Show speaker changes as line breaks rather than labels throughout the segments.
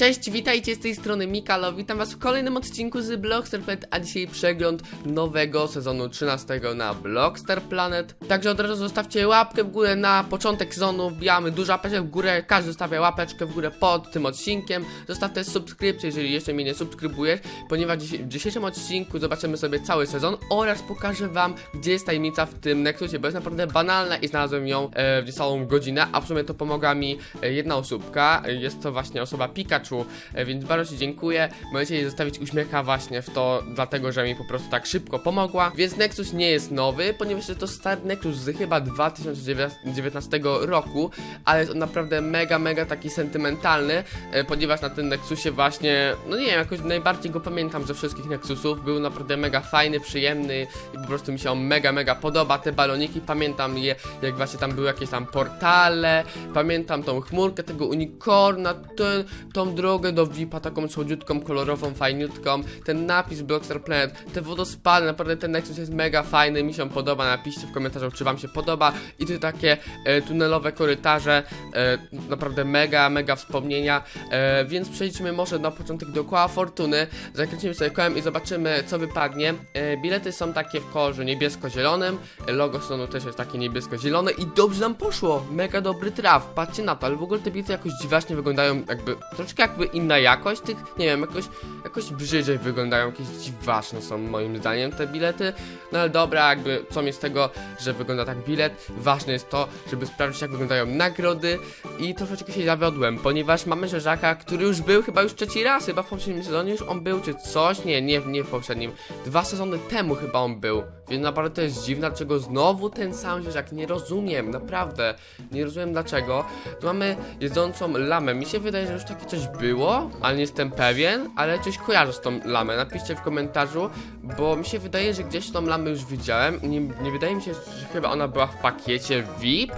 Cześć, witajcie z tej strony Mikalo, witam was w kolejnym odcinku z Blockstar Planet, a dzisiaj przegląd nowego sezonu 13 na Blockstar Planet. Także od razu zostawcie łapkę w górę na początek sezonu, wbijamy dużo łapeczek w górę, każdy zostawia łapeczkę w górę pod tym odcinkiem. Zostaw też subskrypcję, jeżeli jeszcze mnie nie subskrybujesz, ponieważ w dzisiejszym odcinku zobaczymy sobie cały sezon oraz pokażę wam, gdzie jest tajemnica w tym Nexusie, bo jest naprawdę banalna i znalazłem ją e, w niecałą godzinę, a w sumie to pomogła mi e, jedna osóbka, jest to właśnie osoba Pikachu, e, więc bardzo Ci dziękuję. Możecie jej zostawić uśmiecha właśnie w to, dlatego że mi po prostu tak szybko pomogła. Więc Nexus nie jest nowy, ponieważ jest to stary Nexus z chyba 2019 roku, ale jest on naprawdę mega, mega taki sentymentalny, e, ponieważ na tym Nexusie właśnie, no nie wiem, jakoś najbardziej go pamiętam ze wszystkich Nexusów. Był naprawdę mega fajny, przyjemny i po prostu mi się on mega, mega podoba. Te baloniki, pamiętam je, jak właśnie tam były jakieś tam portale, pamiętam tą chmurkę tego unicorna, ten, tą drogę do VIP-a, taką słodziutką, kolorową, fajniutką, ten napis Blockstar Planet, te wodospady, naprawdę ten Nexus jest mega fajny, mi się podoba, napiszcie w komentarzu, czy wam się podoba. I tu takie e, tunelowe korytarze, e, naprawdę mega, mega wspomnienia, e, więc przejdźmy może na początek do koła fortuny, zakręcimy sobie kołem i zobaczymy, co wypadnie. E, bilety są takie w kolorze niebiesko-zielonym, e, logo sezonu też jest takie niebiesko-zielone i dobrze nam poszło, mega dobry traf, patrzcie na to, ale w ogóle te bilety jakoś dziwacznie wyglądają, jakby, jakby inna jakość tych, nie wiem, jakoś, jakoś brzydziej wyglądają, jakieś dziwaczne są moim zdaniem te bilety, no ale dobra, jakby, co mi z tego, że wygląda tak bilet, ważne jest to, żeby sprawdzić jak wyglądają nagrody. I troszeczkę się zawiodłem, ponieważ mamy Żerzaka, który już był chyba już trzeci raz, chyba w poprzednim sezonie już on był, czy coś, nie, nie, nie w poprzednim, dwa sezony temu chyba on był, więc naprawdę to jest dziwne, dlaczego znowu ten sam Żerzak, nie rozumiem, naprawdę, nie rozumiem dlaczego, tu mamy jedzącą lamę, mi się wydaje, że już takie coś było, ale nie jestem pewien, ale coś kojarzę z tą lamę, napiszcie w komentarzu, bo mi się wydaje, że gdzieś tą lamę już widziałem, nie, nie wydaje mi się, że chyba ona była w pakiecie VIP,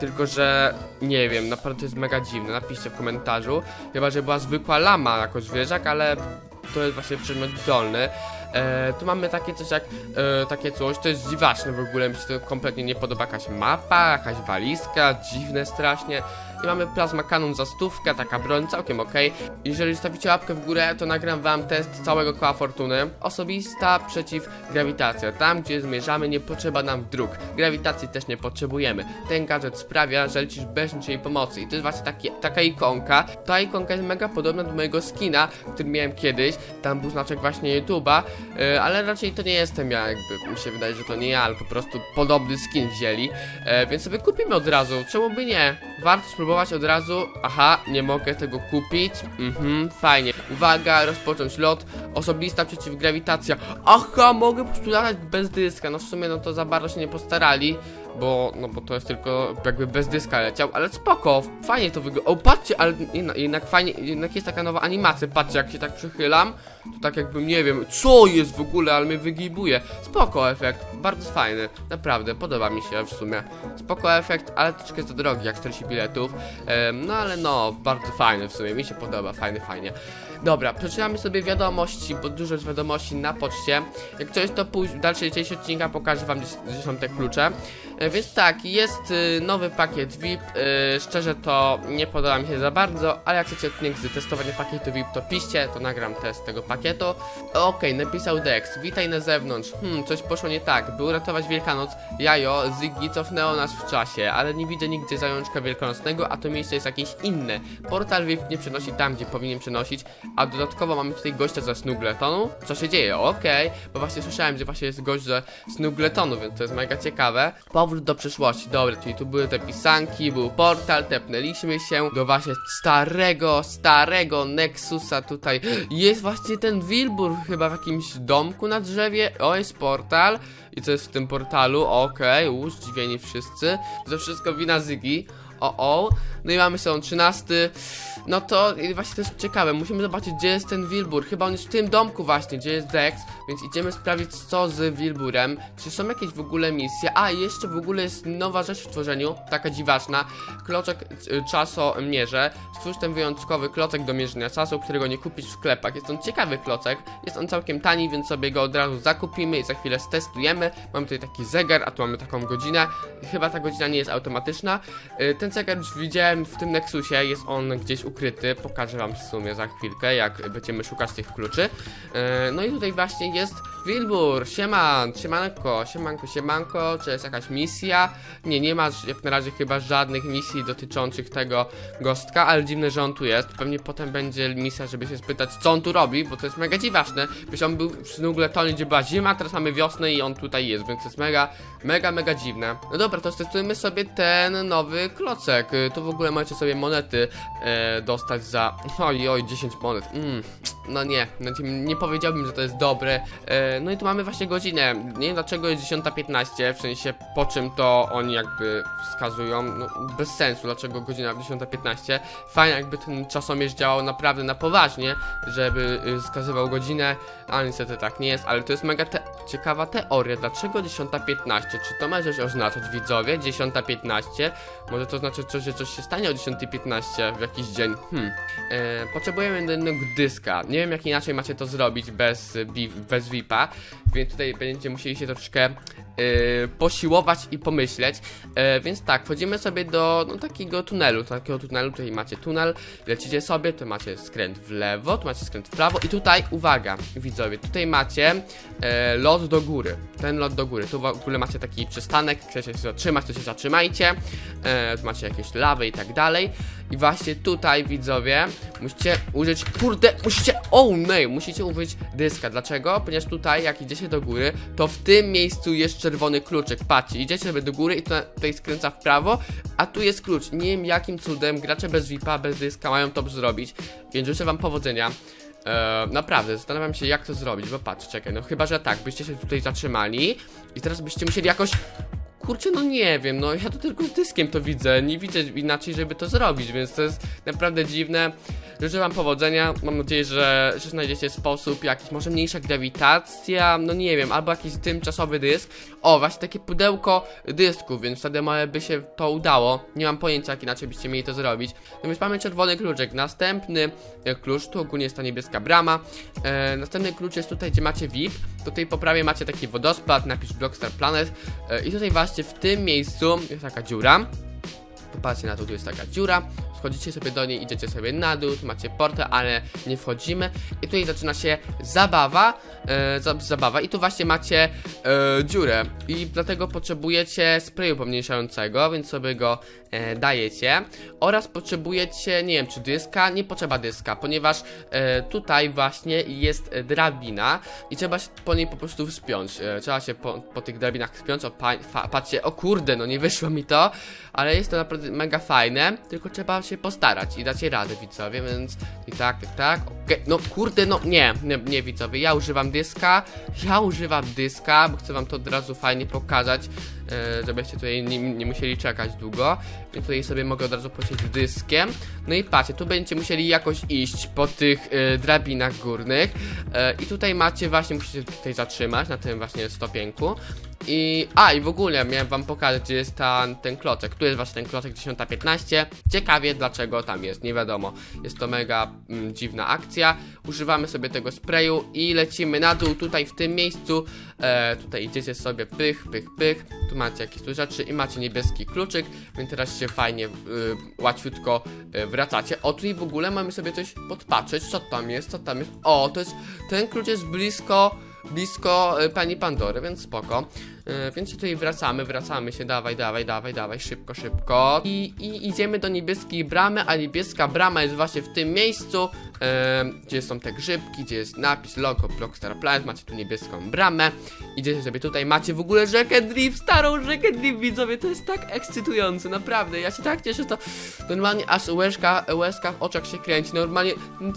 tylko, że nie wiem, naprawdę to jest mega dziwne. Napiszcie w komentarzu. Chyba, że była zwykła lama jako zwierzak, ale to jest właśnie przedmiot dolny. E, tu mamy takie coś jak e, takie coś, to jest dziwaczne w ogóle, mi się to kompletnie nie podoba jakaś mapa, jakaś walizka, dziwne strasznie. I mamy plazma kanon za stówkę, taka broń, całkiem ok. Jeżeli zostawicie łapkę w górę, to nagram wam test całego koła fortuny. Osobista przeciw grawitacja. Tam, gdzie zmierzamy, nie potrzeba nam dróg. Grawitacji też nie potrzebujemy. Ten gadżet sprawia, że lecisz bez niczyjej pomocy. I to jest właśnie taki, taka ikonka. Ta ikonka jest mega podobna do mojego skina, który miałem kiedyś. Tam był znaczek właśnie YouTube'a, yy, ale raczej to nie jestem ja, jakby mi się wydaje, że to nie ja, ale po prostu podobny skin wzięli. E, więc sobie kupimy od razu. Czemu by nie? Warto spróbować od razu. Aha, nie mogę tego kupić. Mhm, fajnie. Uwaga, rozpocząć lot. Osobista przeciwgrawitacja. Aha, mogę po prostu latać bez dyska. No w sumie no to za bardzo się nie postarali. Bo, no bo to jest tylko jakby bez dyska leciał, ale spoko, fajnie to wygląda. O, patrzcie, ale jednak, fajnie, jednak jest taka nowa animacja. Patrzcie, jak się tak przychylam, to tak jakbym, nie wiem, co jest w ogóle, ale mnie wygibuje. Spoko efekt, bardzo fajny, naprawdę, podoba mi się w sumie. Spoko efekt, ale troszkę to drogi, jak 40 biletów. Em, no ale no, bardzo fajny w sumie, mi się podoba, fajny, fajnie. Dobra, przeczytamy sobie wiadomości, bo dużo jest wiadomości na poczcie. Jak coś, to pójść w dalszej części odcinka pokażę wam, gdzie są te klucze. E, więc tak, jest y, nowy pakiet VIP. Y, szczerze to nie podoba mi się za bardzo, ale jak chcecie odcinek z testowania pakietu VIP, to piszcie, to nagram test tego pakietu. Okej, napisał Dex, witaj na zewnątrz. Hmm, coś poszło nie tak, by uratować Wielkanoc, jajo, Ziggy cofnęło nas w czasie, ale nie widzę nigdzie zajączka wielkanocnego, a to miejsce jest jakieś inne. Portal VIP nie przenosi tam, gdzie powinien przenosić, a dodatkowo mamy tutaj gościa ze Snugletonu. Co się dzieje? Okej, bo właśnie słyszałem, że właśnie jest gość ze Snugletonu, więc to jest mega ciekawe. Powrót do przyszłości, dobra, czyli tu były te pisanki, był portal, tepnęliśmy się do właśnie starego, starego Nexusa tutaj. Jest właśnie ten Wilbur chyba w jakimś domku na drzewie. O, jest portal. I co jest w tym portalu? Okej, okay, zdziwieni wszyscy. To wszystko wina Zygi. O. No i mamy są 13. No to właśnie jest ciekawe. Musimy zobaczyć, gdzie jest ten Wilbur. Chyba on jest w tym domku właśnie, gdzie jest Dex. Więc idziemy sprawdzić, co z Wilburem. Czy są jakieś w ogóle misje? A, jeszcze w ogóle jest nowa rzecz w tworzeniu. Taka dziwaczna. Kloczek czasomierze. Stwórz ten wyjątkowy klocek do mierzenia czasu, którego nie kupisz w sklepach. Jest on ciekawy klocek. Jest on całkiem tani, więc sobie go od razu zakupimy i za chwilę stestujemy. Mamy tutaj taki zegar, a tu mamy taką godzinę. Chyba ta godzina nie jest automatyczna. Y, Ten ten cegar już widziałem w tym Nexusie, jest on gdzieś ukryty, pokażę wam w sumie za chwilkę, jak będziemy szukać tych kluczy. E, no i tutaj właśnie jest Wilbur, sieman, siemanko, siemanko, siemanko, czy jest jakaś misja? Nie, nie ma jak na razie chyba żadnych misji dotyczących tego gostka, ale dziwne, że on tu jest. Pewnie potem będzie misja, żeby się spytać, co on tu robi, bo to jest mega dziwaczne. Wiesz, on był przy Nugletonie, gdzie była zima, teraz mamy wiosnę i on tutaj jest, więc to jest mega, mega, mega dziwne. No dobra, to testujmy sobie ten nowy klocek. Tu w ogóle macie sobie monety e, dostać za... Oj, oj, 10 monet. Mm. No nie, znaczy nie powiedziałbym, że to jest dobre. E, no i tu mamy właśnie godzinę. Nie wiem dlaczego jest 10.15, w sensie po czym to oni jakby wskazują. No bez sensu, dlaczego godzina 10.15. Fajnie jakby ten czasomierz działał naprawdę na poważnie, żeby y, wskazywał godzinę, ale niestety tak nie jest, ale to jest mega te ciekawa teoria. Dlaczego 10.15? Czy to ma coś oznaczać widzowie? 10.15? Może to znaczy, coś, że coś się stanie o 10.15 w jakiś dzień? Hmm. E, potrzebujemy jednego dyska. Nie wiem jak inaczej macie to zrobić bez, y, bez VIPa, więc tutaj będziecie musieli się troszkę e, posiłować i pomyśleć. E, więc tak, wchodzimy sobie do no, takiego tunelu, takiego tunelu, tutaj macie tunel, lecicie sobie, tu macie skręt w lewo, tu macie skręt w prawo i tutaj, uwaga, widzowie, tutaj macie e, lot do góry, ten lot do góry, tu w ogóle macie taki przystanek, chcecie się zatrzymać, to się zatrzymajcie, e, tu macie jakieś lawy i tak dalej. I właśnie tutaj, widzowie, musicie użyć, kurde, musicie, oh no, musicie użyć dyska, dlaczego? Ponieważ tutaj, jak idziecie do góry, to w tym miejscu jest czerwony kluczyk, patrzcie, idziecie sobie do góry i tutaj skręca w prawo, a tu jest klucz, nie wiem jakim cudem gracze bez VIPa, bez dyska mają to zrobić, więc życzę wam powodzenia. Eee, naprawdę, zastanawiam się jak to zrobić, bo patrz, czekaj, no chyba, że tak, byście się tutaj zatrzymali i teraz byście musieli jakoś Kurczę, no nie wiem, no ja to tylko z dyskiem to widzę, nie widzę inaczej, żeby to zrobić, więc to jest naprawdę dziwne. Życzę wam powodzenia, mam nadzieję, że, że znajdziecie sposób, jakiś, może mniejsza grawitacja, no nie wiem, albo jakiś tymczasowy dysk. O, właśnie takie pudełko dysku, więc wtedy może by się to udało. Nie mam pojęcia, jak inaczej byście mieli to zrobić. No więc mamy czerwony kluczek, następny e, klucz, tu ogólnie jest ta niebieska brama. E, następny klucz jest tutaj, gdzie macie VIP. Tutaj po prawej macie taki wodospad, napis Blockstar Planet. E, I tutaj właśnie w tym miejscu jest taka dziura. Popatrzcie na to, tu jest taka dziura. Wchodzicie sobie do niej, idziecie sobie na dół, tu macie portę, ale nie wchodzimy. I tutaj zaczyna się zabawa. E, za, zabawa. I tu właśnie macie e, dziurę. I dlatego potrzebujecie sprayu pomniejszającego, więc sobie go e, dajecie. Oraz potrzebujecie, nie wiem, czy dyska. Nie potrzeba dyska, ponieważ e, tutaj właśnie jest drabina i trzeba się po niej po prostu wspiąć. E, trzeba się po, po tych drabinach wspiąć. O, pa, fa, patrzcie, o kurde, no nie wyszło mi to, ale jest to naprawdę mega fajne, tylko trzeba się postarać i dacie radę, widzowie, więc i tak, tak, tak, okej, no kurde, no nie, nie, nie, widzowie, ja używam dyska, ja używam dyska, bo chcę wam to od razu fajnie pokazać, żebyście tutaj nie, nie musieli czekać długo, więc tutaj sobie mogę od razu polecieć dyskiem, no i patrzcie, tu będziecie musieli jakoś iść po tych e, drabinach górnych. E, i tutaj macie właśnie, musicie tutaj zatrzymać na tym właśnie stopienku, i. A, i w ogóle miałem wam pokazać, gdzie jest ta, ten klocek. Tu jest właśnie ten klocek 10.15. Ciekawie dlaczego tam jest, nie wiadomo. Jest to mega mm, dziwna akcja. Używamy sobie tego sprayu i lecimy na dół tutaj w tym miejscu. E, tutaj idziecie sobie pych, pych, pych. Tu macie jakieś tu rzeczy i macie niebieski kluczyk, więc teraz się fajnie, y, łatwiutko y, wracacie. O, tutaj w ogóle mamy sobie coś podpatrzeć. Co tam jest? Co tam jest? O, to jest. Ten klucz jest blisko blisko y, pani Pandory, więc spoko. Y, więc tutaj wracamy, wracamy się, dawaj, dawaj, dawaj, dawaj, szybko, szybko. I, I idziemy do niebieskiej bramy, a niebieska brama jest właśnie w tym miejscu, y, gdzie są te grzybki, gdzie jest napis logo Blockstar Planet, macie tu niebieską bramę. Idziecie sobie tutaj, macie w ogóle rzekę Drift, starą rzekę Drift, widzowie, to jest tak ekscytujące, naprawdę, ja się tak cieszę, to normalnie aż łezka, łezka w oczach się kręci, normalnie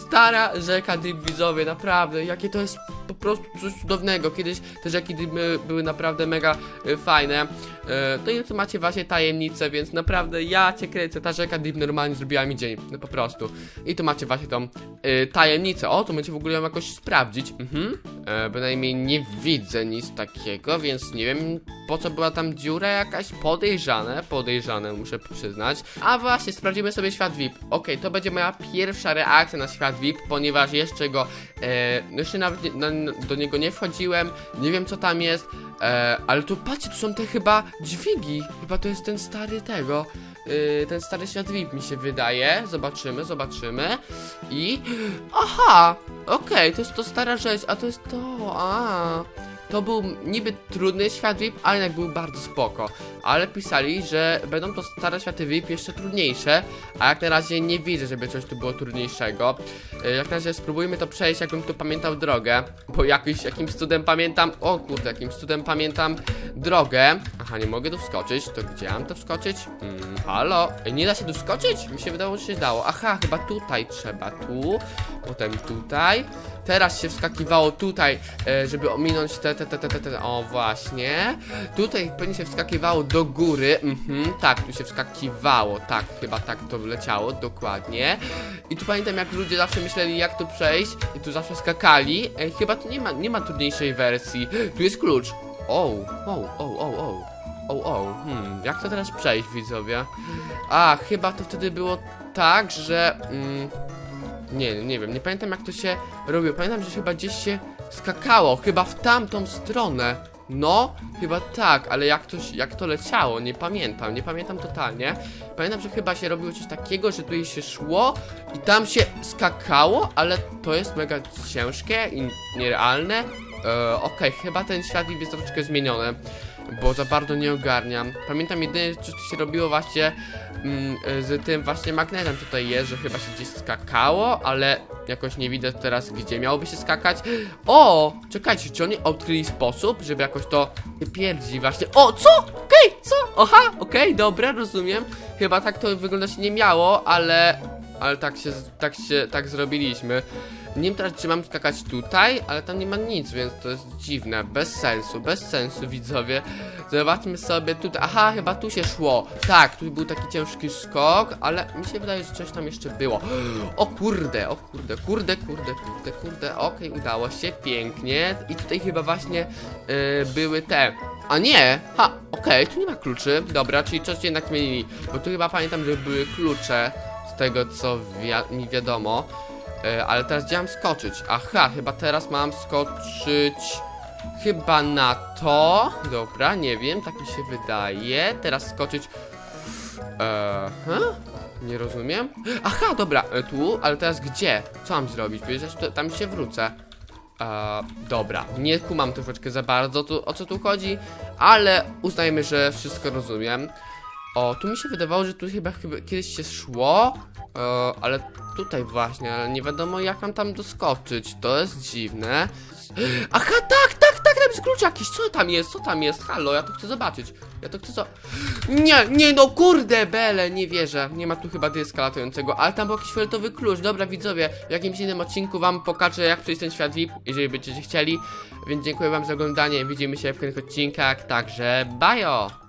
stara rzeka Drift, widzowie, naprawdę, jakie to jest po prostu coś cudownego. Kiedyś te rzeki były, były naprawdę mega e, fajne. E, no i tu macie właśnie tajemnicę, więc naprawdę ja cię kręcę. Ta rzeka Deep normalnie zrobiła mi dzień, no po prostu. I tu macie właśnie tą e, tajemnicę. O, to będzie w ogóle ją jakoś sprawdzić. Mhm. E, bynajmniej nie widzę nic takiego, więc nie wiem po co była tam dziura jakaś. Podejrzane, podejrzane muszę przyznać. A właśnie, sprawdzimy sobie świat VIP. Okej, to będzie moja pierwsza reakcja na świat VIP, ponieważ jeszcze go, e, no jeszcze nawet nie, na, do niego nie wchodziłem, nie wiem co tam jest, e, ale tu patrzcie, tu są te chyba dźwigi, chyba to jest ten stary tego, yy, ten stary świat VIP mi się wydaje. Zobaczymy, zobaczymy. I... Aha! Okej, to jest to stara rzecz, a to jest to, a... To był niby trudny świat VIP, ale jednak był bardzo spoko. Ale pisali, że będą to stare światy VIP jeszcze trudniejsze, a jak na razie nie widzę, żeby coś tu było trudniejszego. Y, Jak na razie spróbujmy to przejść, jakbym tu pamiętał drogę, bo jakiś, jakimś cudem pamiętam, o kurde, jakimś cudem pamiętam drogę. Aha, nie mogę tu wskoczyć, to gdzie mam to wskoczyć? Mm, halo? Nie da się tu wskoczyć? Mi się wydawało, że się dało. Aha, chyba tutaj trzeba, tu, potem tutaj. Teraz się wskakiwało tutaj, e, żeby ominąć te, te, te, te, te, te, o właśnie. Tutaj pewnie się wskakiwało do góry, mhm, tak, tu się wskakiwało, tak, chyba tak to leciało, dokładnie. I tu pamiętam, jak ludzie zawsze myśleli, jak to przejść, i tu zawsze skakali. E, chyba tu nie ma, nie ma trudniejszej wersji. Tu jest klucz. O, o, o, o, o. O, o, hmm, jak to teraz przejść, widzowie? A, chyba to wtedy było tak, że... Mm, nie, nie wiem, nie pamiętam jak to się robiło. Pamiętam, że chyba gdzieś się skakało, chyba w tamtą stronę. No, chyba tak, ale jak to, jak to leciało, nie pamiętam, nie pamiętam totalnie. Pamiętam, że chyba się robiło coś takiego, że tu się szło i tam się skakało, ale to jest mega ciężkie i nierealne. E, Okej, chyba ten świat jest troszeczkę zmieniony, bo za bardzo nie ogarniam. Pamiętam jedynie, co się robiło właśnie mm, z tym właśnie magnetem tutaj jest, że chyba się gdzieś skakało, ale jakoś nie widzę teraz, gdzie miałoby się skakać. O! Czekajcie, czy oni odkryli sposób, żeby jakoś to pierdzi właśnie. O, co? Okej, co? Oha, okej, dobra, rozumiem. Chyba tak to wyglądać nie miało, ale... Ale tak się, tak się, tak zrobiliśmy. Nie wiem teraz, czy mam skakać tutaj, ale tam nie ma nic, więc to jest dziwne. Bez sensu, bez sensu, widzowie. Zobaczmy sobie tutaj. Aha, chyba tu się szło. Tak, tu był taki ciężki skok, ale mi się wydaje, że coś tam jeszcze było. O kurde, o kurde, kurde, kurde, kurde, kurde. Okej, udało się, pięknie. I tutaj chyba właśnie yy, były te. A nie! Ha, okej, tu nie ma kluczy. Dobra, czyli coś jednak zmienili. Bo tu chyba pamiętam, że były klucze z tego, co wi- mi wiadomo. E, ale teraz gdzie mam skoczyć? Aha, chyba teraz mam skoczyć chyba na to. Dobra, nie wiem, tak mi się wydaje. Teraz skoczyć. Eee, huh? Nie rozumiem. Aha, dobra, e, tu, ale teraz gdzie? Co mam zrobić? Przecież tu- tam się wrócę. Eee, dobra, nie kumam troszeczkę za bardzo tu, o co tu chodzi, ale uznajmy, że wszystko rozumiem. O, tu mi się wydawało, że tu chyba, chyba kiedyś się szło, e, ale tutaj właśnie, ale nie wiadomo jak mam tam doskoczyć, to jest dziwne. Aha, tak, tak, tak, tam jest klucz jakiś, co tam jest, co tam jest, halo, ja to chcę zobaczyć, ja to chcę zo... Nie, nie, no kurde, bele, nie wierzę, nie ma tu chyba dyska latającego, ale tam był jakiś fioletowy klucz, dobra widzowie, w jakimś innym odcinku wam pokażę jak przejść ten świat VIP, jeżeli będziecie chcieli, więc dziękuję wam za oglądanie, widzimy się w kolejnych odcinkach, także bajo!